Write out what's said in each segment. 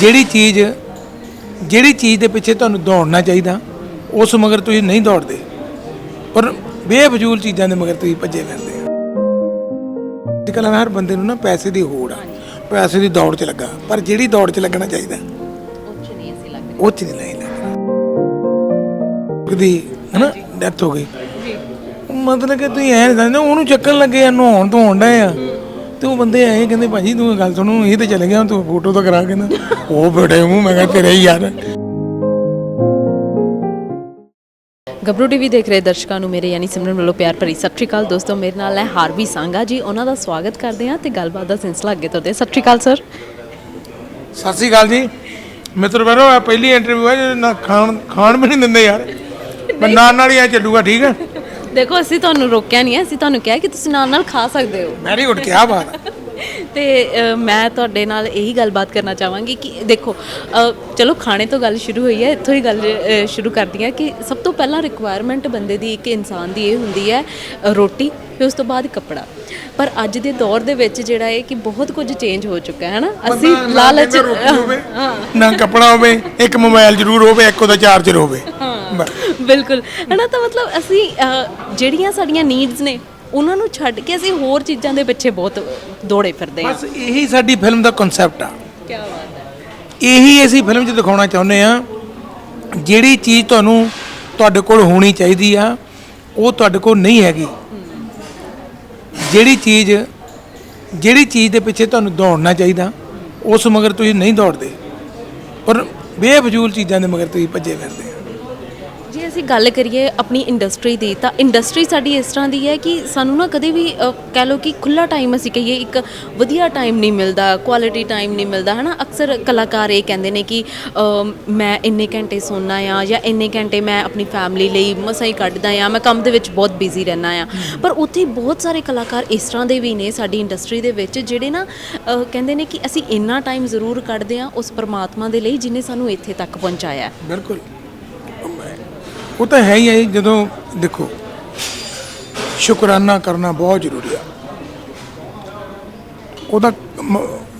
ਜਿਹੜੀ ਚੀਜ਼ ਜਿਹੜੀ ਚੀਜ਼ ਦੇ ਪਿੱਛੇ ਤੁਹਾਨੂੰ ਦੌੜਨਾ ਚਾਹੀਦਾ ਉਸ ਮਗਰ ਤੁਸੀਂ ਨਹੀਂ ਦੌੜਦੇ। ਪਰ ਬੇਫਜ਼ੂਲ ਚੀਜ਼ਾਂ ਦੇ ਮਗਰ ਤੁਸੀਂ ਭੱਜੇ ਫਿਰਦੇ ਆ। ਅੱਜ ਕੱਲ੍ਹ ਹਰ ਬੰਦੇ ਨੂੰ ਨਾ ਪੈਸੇ ਦੀ ਹੋੜ ਆ। ਪੈਸੇ ਦੀ ਦੌੜ 'ਚ ਲੱਗਾ। ਪਰ ਜਿਹੜੀ ਦੌੜ 'ਚ ਲੱਗਣਾ ਚਾਹੀਦਾ ਉੱਚ ਨਹੀਂ ਅਸੀਂ ਲੱਗ ਉਹ 'ਚ ਨਹੀਂ ਨਹੀਂ ਲੱਗਣਾ ਕਦੀ ਹਨਾ ਡੈਥ ਹੋ ਗਈ। ਮਤਲਬ ਕਿ ਤੁਸੀਂ ਐਂ ਸਮਝਦੇ ਹੋ, ਉਹਨੂੰ ਚੱਕਣ ਲੱਗੇ ਆ ਨਹਾਉਣ ਧੋਣ ਡਏ ਆ। ਤੇ ਉਹ ਬੰਦੇ ਆਏ ਕਹਿੰਦੇ ਭਾਜੀ ਤੂੰ ਗੱਲ ਸੁਣੋ ਇਹ ਤੇ ਚਲੇ ਗਿਆ ਤੂੰ ਫੋਟੋ ਤਾਂ ਕਰਾ ਕਹਿੰਦਾ ਉਹ ਬੜੇ ਮੂੰਹ ਮੈਂ ਕਿਹਾ ਤੇਰੇ ਯਾਰ। ਗੱਭਰੂ ਟੀਵੀ ਦੇਖ ਰਹੇ ਦਰਸ਼ਕਾਂ ਨੂੰ ਮੇਰੇ ਯਾਨੀ ਸਿਮਰਨ ਵੱਲੋਂ ਪਿਆਰ ਭਰੀ ਸਤਿ ਸ਼੍ਰੀ ਅਕਾਲ। ਦੋਸਤੋ ਮੇਰੇ ਨਾਲ ਹੈ ਹਾਰਵੀ ਸੰਘਾ ਜੀ ਉਹਨਾਂ ਦਾ ਸਵਾਗਤ ਕਰਦੇ ਹਾਂ ਤੇ ਗੱਲਬਾਤ ਦਾ ਸਿਲਸਿਲਾ ਅੱਗੇ ਤੋਂ ਦੇ ਸਤਿ ਸ਼੍ਰੀ ਅਕਾਲ ਸਰ। ਸਤਿ ਸ੍ਰੀ ਅਕਾਲ ਜੀ। ਮਿੱਤਰ ਬਰੋ ਆ ਪਹਿਲੀ ਇੰਟਰਵਿਊ ਹੈ ਜਿਹਦੇ ਨਾਲ ਖਾਣ ਖਾਣ ਵੀ ਨਹੀਂ ਦਿੰਦੇ ਯਾਰ। ਮੈਂ ਨਾਲ ਨਾਲ ਹੀ ਐ ਚੱਲੂਗਾ ਠੀਕ ਹੈ? ਦੇਖੋ ਅਸੀਂ ਤੁਹਾਨੂੰ ਰੋਕਿਆ ਨਹੀਂ ਹੈ। ਅਸੀਂ ਤੁਹਾਨੂੰ ਕਿਹਾ ਕਿ ਤੁਸੀਂ ਨਾਲ ਨਾਲ ਖਾ ਸਕਦੇ ਹੋ। ਵੈਰੀ ਗੁੱਡ ਕੀ ਬਾਤ ਹੈ। ਤੇ ਅ, ਮੈਂ ਤੁਹਾਡੇ ਨਾਲ ਇਹੀ ਗੱਲਬਾਤ ਕਰਨਾ ਚਾਹਾਂਗੀ ਕਿ ਦੇਖੋ ਅ, ਚਲੋ ਖਾਣੇ ਤੋਂ ਗੱਲ ਸ਼ੁਰੂ ਹੋਈ ਹੈ। ਇੱਥੋਂ ਹੀ ਗੱਲ ਅ, ਸ਼ੁਰੂ ਕਰਦੀ ਹਾਂ ਕਿ ਸਭ ਤੋਂ ਪਹਿਲਾਂ ਰਿਕੁਆਇਰਮੈਂਟ ਬੰਦੇ ਦੀ ਇੱਕ ਇਨਸਾਨ ਦੀ ਇਹ ਹੁੰਦੀ ਹੈ ਅ, ਰੋਟੀ ਫਿਰ ਉਸ ਤੋਂ ਬਾਅਦ ਕੱਪੜਾ। ਪਰ ਅੱਜ ਦੇ ਦੌਰ ਦੇ ਵਿੱਚ ਜਿਹੜਾ ਹੈ ਕਿ ਬਹੁਤ ਕੁਝ ਚੇਂਜ ਹੋ ਚੁੱਕਾ ਹੈ ਨਾ ਅਸੀਂ ਲਾਲਚ ਹੋਵੇ ਨਾ ਕੱਪੜਾ ਹੋਵੇ ਇੱਕ ਮੋਬਾਈਲ ਜ਼ਰੂਰ ਹੋਵੇ ਇੱਕ ਉਹਦਾ ਚਾਰਜਰ ਹੋਵੇ। ਬਸ। ਬਿਲਕੁਲ। ਹਨਾ ਤਾਂ ਮਤਲਬ ਅਸੀਂ ਜਿਹੜੀਆਂ ਸਾਡੀਆਂ ਨੀਡਸ ਨੇ ਉਹਨਾਂ ਨੂੰ ਛੱਡ ਕੇ ਅਸੀਂ ਹੋਰ ਚੀਜ਼ਾਂ ਦੇ ਪਿੱਛੇ ਬਹੁਤ ਦੌੜੇ ਫਿਰਦੇ ਹਾਂ। ਬਸ ਇਹੀ ਸਾਡੀ ਫਿਲਮ ਦਾ ਕਨਸੈਪਟ ਆ। ਕੀ ਬਾਤ ਹੈ। ਇਹੀ ਅਸੀਂ ਫਿਲਮ 'ਚ ਦਿਖਾਉਣਾ ਚਾਹੁੰਦੇ ਆ ਜਿਹੜੀ ਚੀਜ਼ ਤੁਹਾਨੂੰ ਤੁਹਾਡੇ ਕੋਲ ਹੋਣੀ ਚਾਹੀਦੀ ਆ ਉਹ ਤੁਹਾਡੇ ਕੋਲ ਨਹੀਂ ਹੈਗੀ। ਜਿਹੜੀ ਚੀਜ਼ ਜਿਹੜੀ ਚੀਜ਼ ਦੇ ਪਿੱਛੇ ਤੁਹਾਨੂੰ ਦੌੜਨਾ ਚਾਹੀਦਾ ਉਸ ਮਗਰ ਤੁਸੀਂ ਨਹੀਂ ਦੌੜਦੇ। ਪਰ ਬੇਫਜ਼ੂਲ ਚੀਜ਼ਾਂ ਦੇ ਮਗਰ ਤੁਸੀਂ ਭੱਜੇ ਫਿਰਦੇ ਆ। ਜੇ ਅਸੀਂ ਗੱਲ ਕਰੀਏ ਆਪਣੀ ਇੰਡਸਟਰੀ ਦੀ ਤਾਂ ਇੰਡਸਟਰੀ ਸਾਡੀ ਇਸ ਤਰ੍ਹਾਂ ਦੀ ਹੈ ਕਿ ਸਾਨੂੰ ਨਾ ਕਦੇ ਵੀ ਅ, ਕਹਿ ਲਓ ਕਿ ਖੁੱਲਾ ਟਾਈਮ ਅਸੀਂ ਕਹੀਏ ਇੱਕ ਵਧੀਆ ਟਾਈਮ ਨਹੀਂ ਮਿਲਦਾ ਕੁਆਲਿਟੀ ਟਾਈਮ ਨਹੀਂ ਮਿਲਦਾ ਹਨਾ? ਅਕਸਰ ਕਲਾਕਾਰ ਇਹ ਕਹਿੰਦੇ ਨੇ ਕਿ ਅ, ਮੈਂ ਇੰਨੇ ਘੰਟੇ ਸੌਣਾ ਆ ਜਾਂ ਇੰਨੇ ਘੰਟੇ ਮੈਂ ਆਪਣੀ ਫੈਮਿਲੀ ਲਈ ਮਸਾਂ ਹੀ ਕੱਢਦਾ ਆ ਮੈਂ ਕੰਮ ਦੇ ਵਿੱਚ ਬਹੁਤ ਬਿਜ਼ੀ ਰਹਿਣਾ ਆ। ਪਰ ਉੱਥੇ ਬਹੁਤ ਸਾਰੇ ਕਲਾਕਾਰ ਇਸ ਤਰ੍ਹਾਂ ਦੇ ਵੀ ਨੇ ਸਾਡੀ ਇੰਡਸਟਰੀ ਦੇ ਵਿੱਚ ਜਿਹੜੇ ਨਾ ਅ, ਕਹਿੰਦੇ ਨੇ ਕਿ ਅਸੀਂ ਇੰਨਾ ਟਾਈਮ ਜ਼ਰੂਰ ਕੱਢਦੇ ਆ ਉਸ ਪਰਮਾਤਮਾ ਦੇ ਲਈ ਜਿਨੇ ਸਾਨੂੰ ਇੱਥੇ ਤੱਕ ਪਹੁੰਚਾਇਆ। ਹੈ। ਬਿਲਕੁਲ। ਉਹ ਤਾਂ ਹੈ ਹੀ ਹੈ ਜਦੋਂ ਦੇਖੋ ਸ਼ੁਕਰਾਨਾ ਕਰਨਾ ਬਹੁਤ ਜ਼ਰੂਰੀ ਆ। ਉਹਦਾ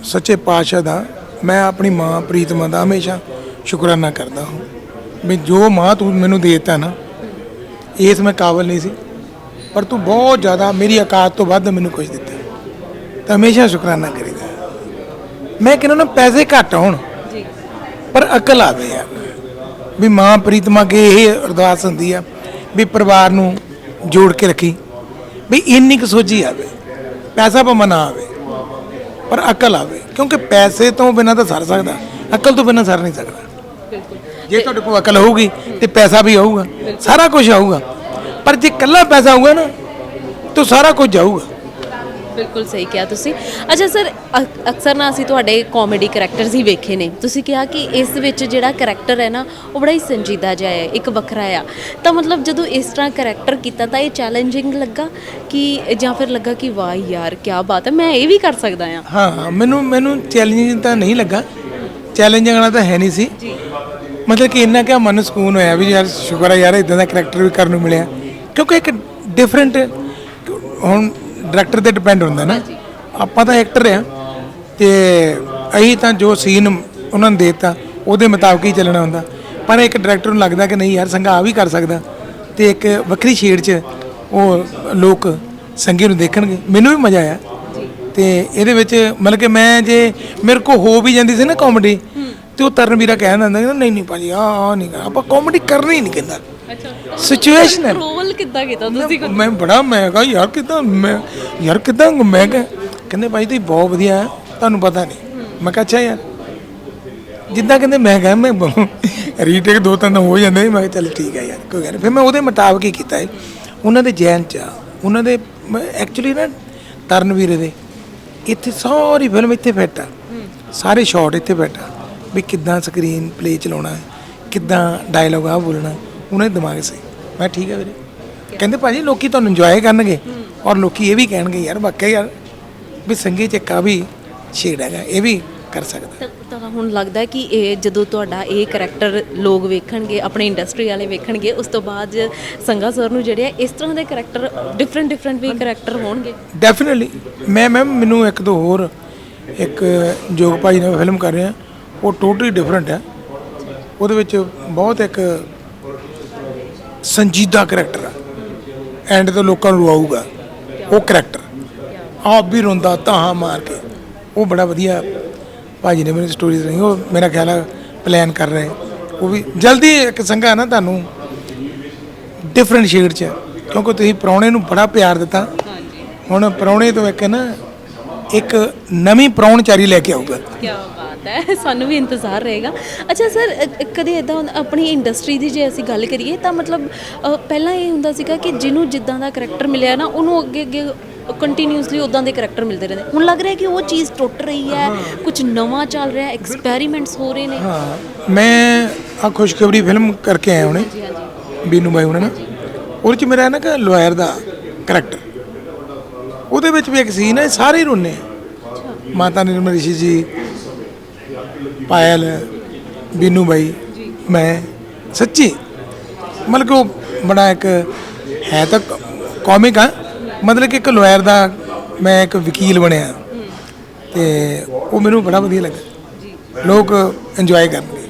ਸੱਚੇ ਪਾਤਸ਼ਾਹ ਦਾ ਮੈਂ ਆਪਣੀ ਮਾਂ ਪ੍ਰੀਤਮਾ ਦਾ ਹਮੇਸ਼ਾ ਸ਼ੁਕਰਾਨਾ ਕਰਦਾ ਹਾਂ। ਵੀ ਜੋ ਮਾਂ ਤੂੰ ਮੈਨੂੰ ਦਿੱਤਾ ਨਾ ਇਸ ਮੈਂ ਕਾਬਲ ਨਹੀਂ ਸੀ। ਪਰ ਤੂੰ ਬਹੁਤ ਜ਼ਿਆਦਾ ਮੇਰੀ ਔਕਾਤ ਤੋਂ ਵੱਧ ਮੈਨੂੰ ਕੁਝ ਦਿੱਤਾ। ਤਾਂ ਹਮੇਸ਼ਾ ਸ਼ੁਕਰਾਨਾ ਕਰੀਦਾ। ਮੈਂ ਕਹਿੰਦਾ ਨਾ ਪੈਸੇ ਘੱਟ ਹੋਣ ਜੀ। ਪਰ ਅਕਲ ਆਵੇ ਯਾਰ। ਵੀ ਮਾਂ ਪ੍ਰੀਤਮਾ ਕੇ ਇਹ ਅਰਦਾਸ ਹੁੰਦੀ ਆ ਵੀ ਪਰਿਵਾਰ ਨੂੰ ਜੋੜ ਕੇ ਰੱਖੀ। ਵੀ ਇੰਨੀ ਕੁ ਸੋਝੀ ਆਵੇ ਪੈਸਾ ਭਾਵੇਂ ਨਾ ਆਵੇ ਪਰ ਅਕਲ ਆਵੇ ਕਿਉਂਕਿ ਪੈਸੇ ਤੋਂ ਬਿਨਾਂ ਤਾਂ ਸਰ ਸਕਦਾ ਅਕਲ ਤੋਂ ਬਿਨਾਂ ਸਰ ਨਹੀਂ ਸਕਦਾ। ਜੇ ਤੁਹਾਡੇ ਕੋਲ ਅਕਲ ਹੋਊਗੀ ਤੇ ਪੈਸਾ ਵੀ ਆਊਗਾ ਸਾਰਾ ਕੁਝ ਆਊਗਾ। ਪਰ ਜੇ ਇਕੱਲਾ ਪੈਸਾ ਆਊਗਾ ਨਾ ਤਾਂ ਸਾਰਾ ਕੁਝ ਜਾਊਗਾ ਬਿਲਕੁਲ ਸਹੀ ਕਿਹਾ ਤੁਸੀਂ। ਅੱਛਾ ਸਰ ਅਕ- ਅਕਸਰ ਨਾ ਅਸੀਂ ਤੁਹਾਡੇ ਕਾਮੇਡੀ ਕੈਰੈਕਟਰਸ ਹੀ ਵੇਖੇ ਨੇ। ਤੁਸੀਂ ਕਿਹਾ ਕਿ ਇਸ ਵਿੱਚ ਜਿਹੜਾ ਕੈਰੈਕਟਰ ਹੈ ਨਾ ਉਹ ਬੜਾ ਹੀ ਸੰਜੀਦਾ ਜਿਹਾ ਹੈ ਇੱਕ ਵੱਖਰਾ ਆ। ਤਾਂ ਮਤਲਬ ਜਦੋਂ ਇਸ ਤਰ੍ਹਾਂ ਕੈਰੈਕਟਰ ਕੀਤਾ ਤਾਂ ਇਹ ਚੈਲੰਜਿੰਗ ਲੱਗਾ ਕਿ ਜਾਂ ਫਿਰ ਲੱਗਾ ਕਿ ਵਾਹ ਯਾਰ ਕੀ ਬਾਤ ਹੈ ਮੈਂ ਇਹ ਵੀ ਕਰ ਸਕਦਾ ਆ ਹਾਂ ਹਾਂ, ਮੈਨੂੰ ਮੈਨੂੰ ਚੈਲੰਜਿੰਗ ਤਾਂ ਨਹੀਂ ਲੱਗਾ। ਚੈਲੰਜਿੰਗ ਵਾਲਾ ਤਾਂ ਹੈ ਨਹੀਂ ਸੀ। ਮਤਲਬ ਕਿ ਇੰਨਾ ਕਿ ਮਨ ਨੂੰ ਸਕੂਨ ਹੋਇਆ ਵੀ ਯਾਰ ਸ਼ੁਕਰ ਹੈ ਯਾਰ ਇਦਾਂ ਦਾ ਕਰੈਕਟਰ ਵੀ ਕਰਨ ਨੂੰ ਮਿਲਿਆ। ਕਿਉਂਕਿ ਇੱਕ ਡਿਫਰੈਂਟ ਹੁਣ ਡਾਇਰੈਕਟਰ ਤੇ ਡਿਪੈਂਡ ਹੁੰਦਾ ਨਾ। ਆਪਾਂ ਤਾਂ ਐਕਟਰ ਆ। ਤੇ ਅਸੀਂ ਤਾਂ ਜੋ ਸੀਨ ਉਹਨਾਂ ਨੂੰ ਦਿੱਤਾ, ਉਹਦੇ ਮੁਤਾਬਕ ਹੀ ਚੱਲਣਾ ਹੁੰਦਾ। ਪਰ ਇੱਕ ਡਾਇਰੈਕਟਰ ਨੂੰ ਲੱਗਦਾ ਕਿ ਨਹੀਂ ਯਾਰ, ਸੰਘਾ ਆ ਵੀ ਕਰ ਸਕਦਾ। ਤੇ ਇੱਕ ਵੱਖਰੀ ਸ਼ੇਡ 'ਚ ਉਹ ਲੋਕ ਸੰਗੀ ਨੂੰ ਦੇਖਣਗੇ। ਮੈਨੂੰ ਵੀ ਮਜ਼ਾ ਆਇਆ। ਤੇ ਇਹਦੇ ਵਿੱਚ ਮਤਲਬ ਕਿ ਮੈਂ ਜੇ ਮੇਰੇ ਕੋ ਹੋ ਵੀ ਜਾਂਦੀ ਸੀ ਨਾ ਕਾਮੇਡੀ ਤੇ ਉਹ ਤਰਨ ਵੀਰਾ ਕਹਿ ਦਿੰਦਾ ਨਹੀਂ ਨਹੀਂ ਭਾਜੀ ਆ ਆ ਨਹੀਂ ਕਰ, ਆਪਾਂ ਕਾਮੇਡੀ ਕਰਨੀ ਨਹੀਂ ਕਹਿੰਦਾ। ਅੱਛਾ। ਸਿਚੁਏਸ਼ਨ ਹੈ। ਰੋਲ ਕਿੱਦਾਂ ਕੀਤਾ ਤੁਸੀਂ ਮੈਂ ਬੜਾ ਮੈਂ ਕਹਾ ਯਾਰ ਕਿਦਾਂ ਮੈਂ ਯਾਰ ਕਿਦਾਂ ਮੈਂ ਕਿਹਾ ਕਹਿੰਦੇ ਭਾਈ ਤੁਸੀਂ ਬਹੁਤ ਵਧੀਆ ਹੈ ਤੁਹਾਨੂੰ ਪਤਾ ਨਹੀਂ। ਮੈਂ ਕਿਹਾ ਅੱਛਾ ਯਾਰ। ਜਿੱਦਾਂ ਕਹਿੰਦੇ ਮੈਂ ਕਿਹਾ ਮੈਂ ਰੀਟੇਕ ਦੋ ਤਿੰਨ ਹੋ ਜਾਂਦੇ ਮੈਂ ਕਿਹਾ ਚੱਲ ਠੀਕ ਹੈ ਯਾਰ ਕੋਈ ਗੱਲ ਨਹੀਂ ਫਿਰ ਮੈਂ ਉਹਦੇ ਮੁਤਾਬਕ ਹੀ ਕੀਤਾ ਹੈ ਉਹਨਾਂ ਦੇ ਜੈਨ ਚ ਆ, ਉਹਨਾਂ ਦੇ ਐਕਚੁਅਲੀ ਨਾ ਤਰਨਵੀਰ ਦੇ। ਇੱਥੇ ਸਾਰੀ ਫਿਲਮ ਇੱਥੇ ਫਿੱਟ ਆ। ਸਾਰੇ ਸ਼ਾਟ ਇੱਥੇ ਫਿੱਟ ਆ। ਵੀ ਕਿੱਦਾਂ ਸਕਰੀਨ ਪਲੇ ਚਲਾਉਣਾ ਕਿੱਦਾਂ ਡਾਇਲੋਗ ਆ ਬੋਲਣਾ। ਉਹਨਾਂ ਦੇ ਦਿਮਾਗ ਸੇ ਮੈਂ ਠੀਕ ਹੈ ਵੀਰੇ। ਕਹਿੰਦੇ ਭਾਜੀ ਲੋਕੀ ਤੁਹਾਨੂੰ ਇੰਜੋਏ ਕਰਨਗੇ। ਔਰ ਲੋਕੀ ਇਹ ਵੀ ਕਹਿਣਗੇ ਯਾਰ ਵਾਕਿਆ ਯਾਰ ਵੀ ਸੰਗੀ ਚੱਕਾ ਵੀ ਛੇੜ ਹੈਗਾ ਇਹ ਵੀ ਕਰ ਸਕਦਾ। ਤਾਂ ਤਾਂ ਹੁਣ ਲੱਗਦਾ ਹੈ ਕਿ ਇਹ ਜਦੋਂ ਤੁਹਾਡਾ ਇਹ ਕਰੈਕਟਰ ਲੋਕ ਵੇਖਣਗੇ ਆਪਣੇ ਇੰਡਸਟਰੀ ਵਾਲੇ ਵੇਖਣਗੇ ਉਸ ਤੋਂ ਬਾਅਦ ਸੰਗਾ ਸਰ ਨੂੰ ਜਿਹੜੇ ਆ ਇਸ ਤਰ੍ਹਾਂ ਦੇ ਕਰੈਕਟਰ ਡਿਫਰੈਂਟ ਡਿਫਰੈਂਟ ਵੀ ਕਰੈਕਟਰ ਹੋਣਗੇ? ਡੈਫੀਨਿਟਲੀ ਮੈਂ ਮੈਮ ਮੈਨੂੰ ਇੱਕ ਦੋ ਹੋਰ ਇੱਕ ਜੋਗ ਭਾਈ ਨਾਲ ਫਿਲਮ ਕਰ ਰਿਹਾ ਉਹ ਟੋਟਲੀ ਡਿਫਰੈਂਟ ਹੈ। ਉਹਦੇ ਵਿੱਚ ਬਹੁਤ ਇੱਕ ਸੰਜੀਦਾ ਕਰੈਕਟਰ ਹੈ ਐਂਡ ਤੇ ਲੋਕਾਂ ਨੂੰ ਰਵਾਊਗਾ ਉਹ ਕਰੈਕਟਰ ਆਪ ਵੀ ਰੋਂਦਾ ਤਾਹਾਂ ਮਾਰ ਕੇ। ਉਹ ਬੜਾ ਵਧੀਆ ਭਾਜੀ ਨੇ ਮੈਨੂੰ ਸਟੋਰੀਜ਼ ਰਹੀ ਉਹ ਮੇਰਾ ਖਿਆਲ ਹੈ ਪਲਾਨ ਕਰ ਰਹੇ। ਉਹ ਵੀ ਜਲਦੀ ਇੱਕ ਸੰਗਾ ਨਾ ਤੁਹਾਨੂੰ ਡਿਫਰੈਂਟ ਸ਼ੇਡ 'ਚ। ਕਿਉਂਕਿ ਤੁਸੀਂ ਪ੍ਰਾਹੁਣੇ ਨੂੰ ਬੜਾ ਪਿਆਰ ਦਿੱਤਾ। ਹੁਣ ਪ੍ਰਾਹੁਣੇ ਤੋਂ ਇੱਕ ਨਾ ਇੱਕ ਨਵੀਂ ਪ੍ਰਾਹੁਣਚਾਰੀ ਲੈ ਕੇ ਆਊਗਾ। ਕੀ ਬਾਤ ਹੈ ਸਾਨੂੰ ਵੀ ਇੰਤਜ਼ਾਰ ਰਹੇਗਾ। ਅੱਛਾ ਸਰ ਕਦੇ ਇਦਾਂ ਆਪਣੀ ਇੰਡਸਟਰੀ ਦੀ ਜੇ ਅਸੀਂ ਗੱਲ ਕਰੀਏ ਤਾਂ ਮਤਲਬ ਪਹਿਲਾਂ ਇਹ ਹੁੰਦਾ ਸੀਗਾ ਕਿ ਜਿਹਨੂੰ ਜਿੱਦਾਂ ਦਾ ਕਰੈਕਟਰ ਮਿਲਿਆ ਨਾ ਉਹਨੂੰ ਅੱਗੇ ਅੱਗੇ ਕੰਟੀਨਿਊਸਲੀ ਉਦਾਂ ਦੇ ਕਰੈਕਟਰ ਮਿਲਦੇ ਰਹਿੰਦੇ। ਹੁਣ ਲੱਗ ਰਿਹਾ ਕਿ ਉਹ ਚੀਜ਼ ਟੁੱਟ ਰਹੀ ਹੈ ਕੁਝ ਨਵਾਂ ਚੱਲ ਰਿਹਾ ਐਕਸਪੈਰੀਮੈਂਟਸ ਹੋ ਰਹੇ ਨੇ। ਹਾਂ ਮੈਂ ਆ ਖੁਸ਼ਖਬਰੀ ਫਿਲਮ ਕਰਕੇ ਆਇਆ ਹੁਣੇ ਬੀਨੂ ਬਾਈ ਹੁਣੇ ਨਾ ਉਹਦੇ ਚ ਮੇਰਾ ਨਾ ਕਿ ਲਾਇਰ ਦਾ ਕਰੈਕਟਰ ਉਹਦੇ ਵਿੱਚ ਵੀ ਇੱਕ ਸੀਨ ਹੈ ਸਾਰੇ ਰੋਨੇ ਮਾਤਾ ਨਿਰਮਲ ਰਿਸ਼ੀ ਜੀ ਪਾਇਲ ਬੀਨੂ ਬਾਈ ਮੈਂ ਸੱਚੀ। ਮਤਲਬ ਕਿ ਉਹ ਬੜਾ ਇੱਕ ਹੈ ਤਾਂ ਕਾਮਿਕ ਆ। ਮਤਲਬ ਕਿ ਇੱਕ ਲਾਇਰ ਦਾ ਮੈਂ ਇੱਕ ਵਕੀਲ ਬਣਿਆ। ਤੇ ਉਹ ਮੈਨੂੰ ਬੜਾ ਵਧੀਆ ਲੱਗਾ। ਲੋਕ ਇੰਜੋਏ ਕਰਨਗੇ।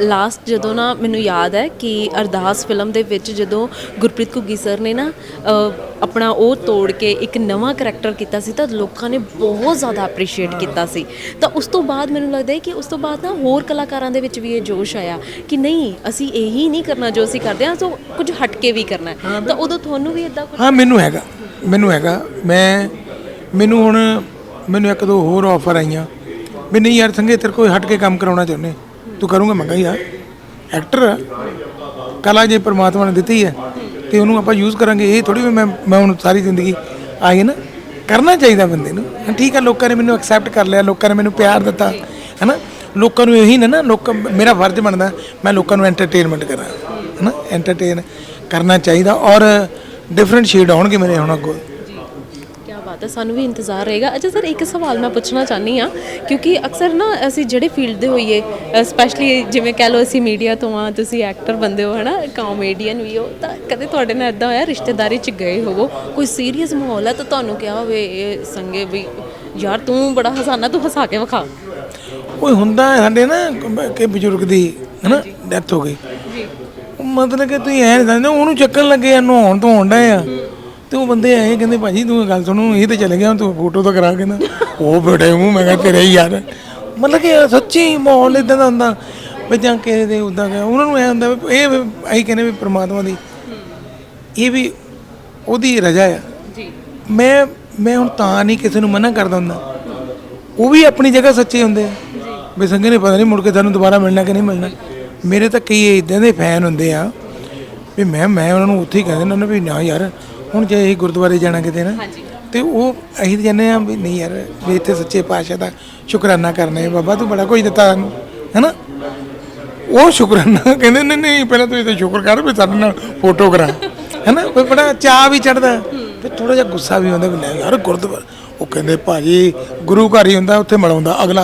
ਲਾਸਟ ਜਦੋਂ ਨਾ ਮੈਨੂੰ ਯਾਦ ਹੈ ਕਿ ਅਰਦਾਸ ਫਿਲਮ ਦੇ ਵਿੱਚ ਜਦੋਂ ਗੁਰਪ੍ਰੀਤ ਘੁੱਗੀ ਸਰ ਨੇ ਨਾ ਆਪਣਾ ਉਹ ਤੋੜ ਕੇ ਇੱਕ ਨਵਾਂ ਕਰੈਕਟਰ ਕੀਤਾ ਸੀ ਤਾਂ ਲੋਕਾਂ ਨੇ ਬਹੁਤ ਜ਼ਿਆਦਾ ਐਪਰੀਸ਼ੀਏਟ ਕੀਤਾ ਸੀ। ਤਾਂ ਉਸ ਤੋਂ ਬਾਅਦ ਮੈਨੂੰ ਲੱਗਦਾ ਹੈ ਕਿ ਉਸ ਤੋਂ ਬਾਅਦ ਨਾ ਹੋਰ ਕਲਾਕਾਰਾਂ ਦੇ ਵਿੱਚ ਵੀ ਇਹ ਜੋਸ਼ ਆਇਆ ਕਿ ਨਹੀਂ ਅਸੀਂ ਇਹੀ ਨਹੀਂ ਕਰਨਾ ਜੋ ਅਸੀਂ ਕਰਦੇ ਹਾਂ ਸੋ ਕੁਝ ਹਟ ਕੇ ਵੀ ਕਰਨਾ ਹੈ। ਤਾਂ ਉਦੋਂ ਤੁਹਾਨੂੰ ਵੀ ਇਦਾਂ ਕੁਝ ਹਾਂ ਮੈਨੂੰ ਹੈਗਾ ਮੈਨੂੰ ਹੈਗਾ। ਮੈਂ ਮੈਨੂੰ ਹੁਣ ਮੈਨੂੰ ਇੱਕ ਦੋ ਹੋਰ ਆਫਰ ਆਈਆਂ। ਵੀ ਨਹੀਂ ਯਾਰ ਸੰਗੇ ਤੇਰੇ ਕੋਈ ਹਟ ਕੇ ਕੰਮ ਕਰਾਉਣਾ ਚਾਹੁੰਦੇ। ਤੂੰ ਕਰੂੰਗਾ, ਮੈਂ ਕਿਹਾ, ਯਾਰ ਐਕਟਰ ਆ। ਕਲਾ ਜੇ ਪ੍ਰਮਾਤਮਾ ਨੇ ਦਿੱਤੀ ਹੈ, ਤੇ ਉਹਨੂੰ ਆਪਾਂ ਯੂਜ਼ ਕਰਾਂਗੇ, ਇਹ ਥੋੜੀ ਵੀ ਮੈਂ ਮੈਂ ਹੁਣ ਸਾਰੀ ਜ਼ਿੰਦਗੀ ਆਈ ਨਾ, ਕਰਨਾ ਚਾਹੀਦਾ ਬੰਦੇ ਨੂੰ। ਠੀਕ ਹੈ ਲੋਕਾਂ ਨੇ ਮੈਨੂੰ ਐਕਸੈਪਟ ਕਰ ਲਿਆ, ਲੋਕਾਂ ਨੇ ਮੈਨੂੰ ਪਿਆਰ ਦਿੱਤਾ, ਹੈਨਾ? ਲੋਕਾਂ ਨੂੰ ਇਹੀ ਨਾ ਨਾ, ਲੋਕ, ਮੇਰਾ ਫਰਜ਼ ਬਣਦਾ, ਮੈਂ ਲੋਕਾਂ ਨੂੰ ਐਂਟਰਟੇਨਮੈਂਟ ਕਰਾਂ, ਹੈਨਾ? ਐਂਟਰਟੇਨ ਕਰਨਾ ਚਾਹੀਦਾ ਔਰ ਡਿਫਰੈਂਟ ਸ਼ੇਡ ਆਉਣਗੇ ਮੇਰੇ ਹੁਣ ਅੱਗੋਂ। ਬਾਤ ਹੈ ਸਾਨੂੰ ਵੀ ਇੰਤਜ਼ਾਰ ਰਹੇਗਾ। ਅੱਛਾ ਸਰ ਇੱਕ ਸਵਾਲ ਮੈਂ ਪੁੱਛਣਾ ਚਾਹਨੀ ਆ ਕਿਉਂਕਿ ਅਕਸਰ ਨਾ ਅਸੀਂ ਜਿਹੜੇ ਫੀਲਡ ਦੇ ਹੋਈਏ ਸਪੈਸ਼ਲੀ ਜਿਵੇਂ ਕਹਿ ਲਓ ਅਸੀਂ ਮੀਡੀਆ ਤੋਂ ਆ ਤੁਸੀਂ ਐਕਟਰ ਬੰਦੇ ਹੋ ਹਨਾ ਕਾਮੇਡੀਅਨ ਵੀ ਹੋ ਤਾਂ ਕਦੇ ਤੁਹਾਡੇ ਨਾਲ ਇਦਾਂ ਹੋਇਆ ਰਿਸ਼ਤੇਦਾਰੀ 'ਚ ਗਏ ਹੋਵੋ ਕੋਈ ਸੀਰੀਅਸ ਮਾਹੌਲ ਹੈ ਤਾਂ ਤੁਹਾਨੂੰ ਕਿਹਾ ਹੋਵੇ ਇਹ ਸੰਗੇ ਵੀ ਯਾਰ ਤੂੰ ਬੜਾ ਹਸਾਨਾ ਤੂੰ ਹਸਾ ਕੇ ਵਿਖਾ। ਕੋਈ ਹੁੰਦਾ ਸਾਡੇ ਨਾ ਕਿ ਬਜ਼ੁਰਗ ਦੀ ਹੈਨਾ ਡੈਥ ਹੋ ਗਈ। ਮਤਲਬ ਕਿ ਤੁਸੀਂ ਐਂ ਸਮਝਦੇ ਹੋ, ਉਹਨੂੰ ਚੱਕਣ ਲੱਗੇ ਆ ਨਹਾਉਣ ਤੋਂ ਹੁੰਦਾ ਆ। ਤੇ ਉਹ ਬੰਦੇ ਆਏ ਕਹਿੰਦੇ ਭਾਜੀ ਤੂੰ ਗੱਲ ਸੁਣੋ ਇਹ ਤੇ ਚਲੇ ਗਿਆ ਤੂੰ ਫੋਟੋ ਤਾਂ ਕਰਾ ਕਹਿੰਦਾ ਉਹ ਬੜੇ ਮੂੰਹ ਮੈਂ ਕਿਹਾ ਤੇਰੇ ਯਾਰ। ਮਤਲਬ ਕਿ ਸੱਚੀ ਮਾਹੌਲ ਇਦਾਂ ਦਾ ਹੁੰਦਾ ਵੀ ਜਾਂ ਕਿਸੇ ਦੇ ਉਦਾਂ ਗਿਆ ਉਹਨਾਂ ਨੂੰ ਐ ਹੁੰਦਾ ਵੀ ਇਹ ਅਸੀਂ ਕਹਿੰਦੇ ਵੀ ਪ੍ਰਮਾਤਮਾ ਦੀ ਇਹ ਵੀ ਉਹਦੀ ਰਜ਼ਾ ਆ। ਜੀ। ਮੈਂ ਮੈਂ ਹੁਣ ਤਾਂ ਨਹੀਂ ਕਿਸੇ ਨੂੰ ਮਨਾ ਕਰਦਾ ਹੁੰਦਾ। ਉਹ ਵੀ ਆਪਣੀ ਜਗ੍ਹਾ ਸੱਚੇ ਹੁੰਦੇ ਆ। ਵੀ ਸੰਗੇ ਨੇ ਪਤਾ ਨਹੀਂ ਮੁੜ ਕੇ ਤੁਹਾਨੂੰ ਦੁਬਾਰਾ ਮਿਲਣਾ ਕਿ ਨਹੀਂ ਮਿਲਣਾ। ਮੇਰੇ ਤਾਂ ਕਈ ਇਦਾਂ ਦੇ ਫੈਨ ਹੁੰਦੇ ਆ ਵੀ ਮੈਂ ਮੈਂ ਉਹਨਾਂ ਨੂੰ ਉੱਥੇ ਹੀ ਕਹਿ ਦਿੰਦਾ ਨਾ ਵੀ ਨਾ ਯਾਰ ਹੁਣ ਜੇ ਅਸੀਂ ਗੁਰਦੁਆਰੇ ਜਾਣਾ ਕਿਤੇ ਨਾ ਤੇ ਉਹ ਅਸੀਂ ਤਾਂ ਕਹਿੰਦੇ ਆ ਵੀ ਨਹੀਂ ਯਾਰ ਵੀ ਇੱਥੇ ਸੱਚੇ ਪਾਤਸ਼ਾਹ ਦਾ ਸ਼ੁਕਰਾਨਾ ਕਰਨਾ ਹੈ ਬਾਬਾ ਤੂੰ ਬੜਾ ਕੁਝ ਦਿੱਤਾ ਸਾਨੂੰ ਹੈਨਾ? ਉਹ ਸ਼ੁਕਰਾਨਾ ਕਹਿੰਦੇ ਨਹੀਂ ਨਹੀਂ ਪਹਿਲਾਂ ਤੂੰ ਇਹ ਤੇ ਸ਼ੁਕਰ ਕਰ ਵੀ ਸਾਡੇ ਨਾਲ ਫੋਟੋ ਕਰਾ ਹੈਨਾ? ਕੋਈ ਬੜਾ ਚਾਹ ਵੀ ਚੜਦਾ ਤੇ ਥੋੜਾ ਜਿਹਾ ਗੁੱਸਾ ਵੀ ਆਉਂਦਾ ਵੀ ਲੈ ਯਾਰ ਗੁਰਦੁਆਰਾ ਉਹ ਕਹਿੰਦੇ ਭਾਜੀ ਗੁਰੂ ਘਰ ਹੀ ਹੁੰਦਾ ਉੱਥੇ ਮਿਲਾਉਂਦਾ ਅਗਲਾ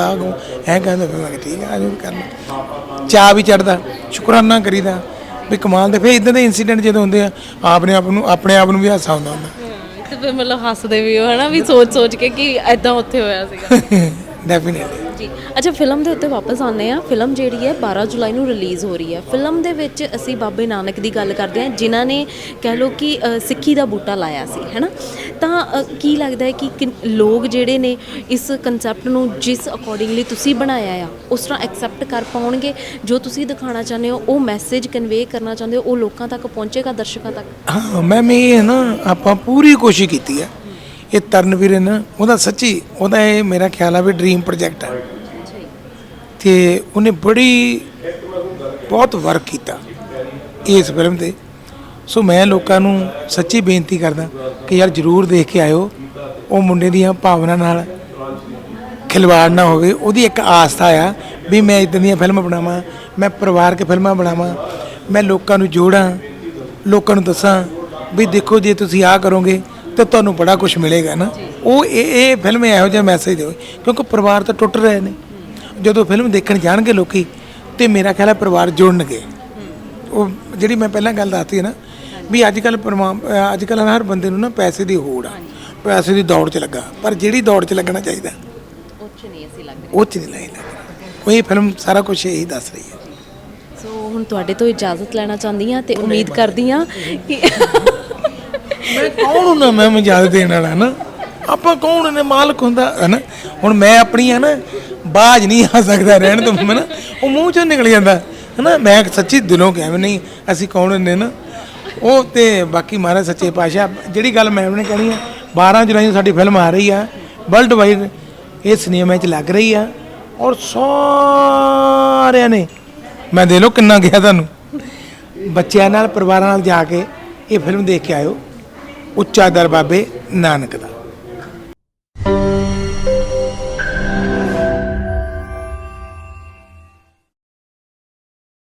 ਐ ਕਹਿੰਦਾ ਫਿਰ ਮੈਂ ਠੀਕ ਹੈ ਆਜੋ ਕਰਨਾ। ਚਾਹ ਵੀ ਚੜਦਾ ਸ਼ੁਕਰਾਨਾ ਕਰੀਦਾ। ਵੀ ਕਮਾਲ ਦੇ ਫਿਰ ਇਦਾਂ ਦੇ ਇਨਸੀਡੈਂਟ ਜਦੋਂ ਹੁੰਦੇ ਆ ਆਪਣੇ ਆਪ ਨੂੰ ਆਪਣੇ ਆਪ ਨੂੰ ਵੀ ਹਾਸਾ ਆਉਂਦਾ ਹੁੰਦਾ। ਤੇ ਫਿਰ ਮਤਲਬ ਹੱਸਦੇ ਵੀ ਹੋ ਹਨਾ? ਵੀ ਸੋਚ ਸੋਚ ਕੇ ਕਿ ਐਦਾਂ ਉੱਥੇ ਹੋਇਆ ਸੀਗਾ। ਡੈਫੀਨਿਟਲੀ ਜੀ ਅੱਛਾ ਫਿਲਮ ਦੇ ਉੱਤੇ ਵਾਪਸ ਆਉਂਦੇ ਆ ਫਿਲਮ ਜਿਹੜੀ ਹੈ 12 ਜੁਲਾਈ ਨੂੰ ਰਿਲੀਜ਼ ਹੋ ਰਹੀ ਹੈ। ਫਿਲਮ ਦੇ ਵਿੱਚ ਅਸੀਂ ਬਾਬੇ ਨਾਨਕ ਦੀ ਗੱਲ ਕਰਦੇ ਹਾਂ ਜਿਨ੍ਹਾਂ ਨੇ ਕਹਿ ਲਓ ਕਿ ਅ, ਸਿੱਖੀ ਦਾ ਬੂਟਾ ਲਾਇਆ ਸੀ ਹੈਨਾ ਤਾਂ ਅ, ਕੀ ਲੱਗਦਾ ਹੈ ਕਿ ਕਿਨ- ਲੋਕ ਜਿਹੜੇ ਨੇ ਇਸ ਕਨਸੈਪਟ ਨੂੰ ਜਿਸ ਅਕੋਰਡਿੰਗਲੀ ਤੁਸੀਂ ਬਣਾਇਆ ਆ ਉਸ ਤਰ੍ਹਾਂ ਐਕਸੈਪਟ ਕਰ ਪਾਉਣਗੇ? ਜੋ ਤੁਸੀਂ ਦਿਖਾਉਣਾ ਚਾਹੁੰਦੇ ਹੋ ਉਹ ਮੈਸੇਜ ਕਨਵੇ ਕਰਨਾ ਚਾਹੁੰਦੇ ਹੋ ਉਹ ਲੋਕਾਂ ਤੱਕ ਪਹੁੰਚੇਗਾ ਦਰਸ਼ਕਾਂ ਤੱਕ? ਹਾਂ ਮੈਮ ਮੈਂ ਇਹ ਨਾ ਆਪਾਂ ਪੂਰੀ ਕੋਸ਼ਿਸ਼ ਕੀਤੀ ਹੈ। ਇਹ ਤਰਨਵੀਰ ਹੈ ਨਾ ਉਹਦਾ ਸੱਚੀ ਉਹਦਾ ਇਹ ਮੇਰਾ ਖਿਆਲ ਆ ਵੀ ਡ੍ਰੀਮ ਪ੍ਰੋਜੈਕਟ ਹੈ ਤੇ ਉਹਨੇ ਬੜੀ ਬਹੁਤ ਵਰਕ ਕੀਤਾ ਇਸ ਫਿਲਮ ਤੇ। ਸੋ ਮੈਂ ਲੋਕਾਂ ਨੂੰ ਸੱਚੀ ਬੇਨਤੀ ਕਰਦਾ ਕਿ ਯਾਰ ਜਰੂਰ ਦੇਖ ਕੇ ਆਇਓ ਉਹ ਮੁੰਡੇ ਦੀਆਂ ਭਾਵਨਾ ਨਾਲ ਖਿਲਵਾੜ ਨਾ ਹੋਵੇ। ਉਹਦੀ ਇੱਕ ਆਸਥਾ ਆ ਵੀ ਮੈਂ ਇਦਾਂ ਦੀਆਂ ਫਿਲਮਾਂ ਬਣਾਵਾਂ ਮੈਂ ਪਰਿਵਾਰਕ ਫਿਲਮਾਂ ਬਣਾਵਾਂ ਮੈਂ ਲੋਕਾਂ ਨੂੰ ਜੋੜਾਂ ਲੋਕਾਂ ਨੂੰ ਦੱਸਾਂ ਵੀ ਦੇਖੋ ਜੇ ਤੁਸੀਂ ਆਹ ਕਰੋਗੇ ਤਾਂ ਤੁਹਾਨੂੰ ਬੜਾ ਕੁਝ ਮਿਲੇਗਾ ਨਾ। ਉਹ ਇਹ ਇਹ ਫਿਲਮ ਇਹੋ ਜਿਹਾ ਮੈਸੇਜ ਦੇਵੇ ਕਿਉਂਕਿ ਪਰਿਵਾਰ ਤਾਂ ਟੁੱਟ ਰਹੇ ਨੇ। ਜਦੋਂ ਫਿਲਮ ਦੇਖਣ ਜਾਣਗੇ ਲੋਕੀ ਤੇ ਮੇਰਾ ਖਿਆਲ ਹੈ ਪਰਿਵਾਰ ਜੁੜਨਗੇ। ਉਹ ਜਿਹੜੀ ਮੈਂ ਪਹਿਲਾਂ ਗੱਲ ਦੱਸਤੀ ਹੈ ਨਾ ਵੀ ਅੱਜ ਕੱਲ ਅੱਜ ਕੱਲ ਹਰ ਬੰਦੇ ਨੂੰ ਨਾ ਪੈਸੇ ਦੀ ਹੋੜ ਆ। ਪੈਸੇ ਦੀ ਦੌੜ 'ਚ ਲੱਗਾ। ਪਰ ਜਿਹੜੀ ਦੌੜ 'ਚ ਲੱਗਣਾ ਚਾਹੀਦਾ। ਉੱਚ ਨਹੀਂ ਅਸੀਂ ਲੱਗ ਉਹ 'ਚ ਨਹੀਂ ਉਹ ਇਹ ਫਿਲਮ ਸਾਰਾ ਕੁਝ ਇਹੀ ਦੱਸ ਰਹੀ ਹੈ। ਸੋ ਹੁਣ ਤੁਹਾਡੇ ਤੋਂ ਇਜਾਜ਼ਤ ਲੈਣਾ ਚਾਹੁੰਦੀ ਹਾਂ ਤੇ ਉਮੀਦ ਕਰਦੀ ਹਾਂ ਕਿ ਮੈਂ ਕੌਣ ਹੁੰਦਾ ਮੈਂ ਮਜਾਦ ਦੇਣ ਵਾਲਾ ਨਾ? ਆਪਾਂ ਕੌਣ ਨੇ ਮਾਲਕ ਹੁੰਦਾ ਹੈ ਨਾ? ਹੁਣ ਮੈਂ ਆਪਣੀ ਹੈ ਨਾ? ਬਾਜ ਨਹੀਂ ਆ ਸਕਦਾ ਰਹਿਣ ਤੋਂ ਮੈਂ ਨਾ ਉਹ ਮੂੰਹ ਚੋਂ ਨਿਕਲ ਜਾਂਦਾ ਹੈ ਨਾ ਮੈਂ ਸੱਚੀ ਦਿਲੋਂ ਕਹਿ ਵੀ ਨਹੀਂ, ਅਸੀਂ ਕੌਣ ਹੁੰਦੇ ਨਾ ਉਹ ਤੇ ਬਾਕੀ ਮਹਾਰਾਜ ਸੱਚੇ ਪਾਤਸ਼ਾਹ, ਜਿਹੜੀ ਗੱਲ ਮੈਂ ਉਹਨੇ ਕਹਿਣੀ ਹੈ 12 ਜੁਲਾਈ ਨੂੰ ਸਾਡੀ ਫਿਲਮ ਆ ਰਹੀ ਆ ਵਰਲਡ ਵਾਈਡ ਇਹ ਸਿਨੇਮਾ 'ਚ ਲੱਗ ਰਹੀ ਆ, ਔਰ ਸਾਰਿਆਂ ਨੇ, ਮੈਂ ਦੇ ਲੋ ਕਿੰਨਾ ਗਿਆ ਤੁਹਾਨੂੰ, ਬੱਚਿਆਂ ਨਾਲ, ਪਰਿਵਾਰਾਂ ਨਾਲ ਜਾ ਕੇ ਇਹ ਫਿਲਮ ਦੇਖ ਕੇ ਆਇਓ, ਉੱਚਾ ਦਰ ਬਾਬੇ ਨਾਨਕ ਦਾ।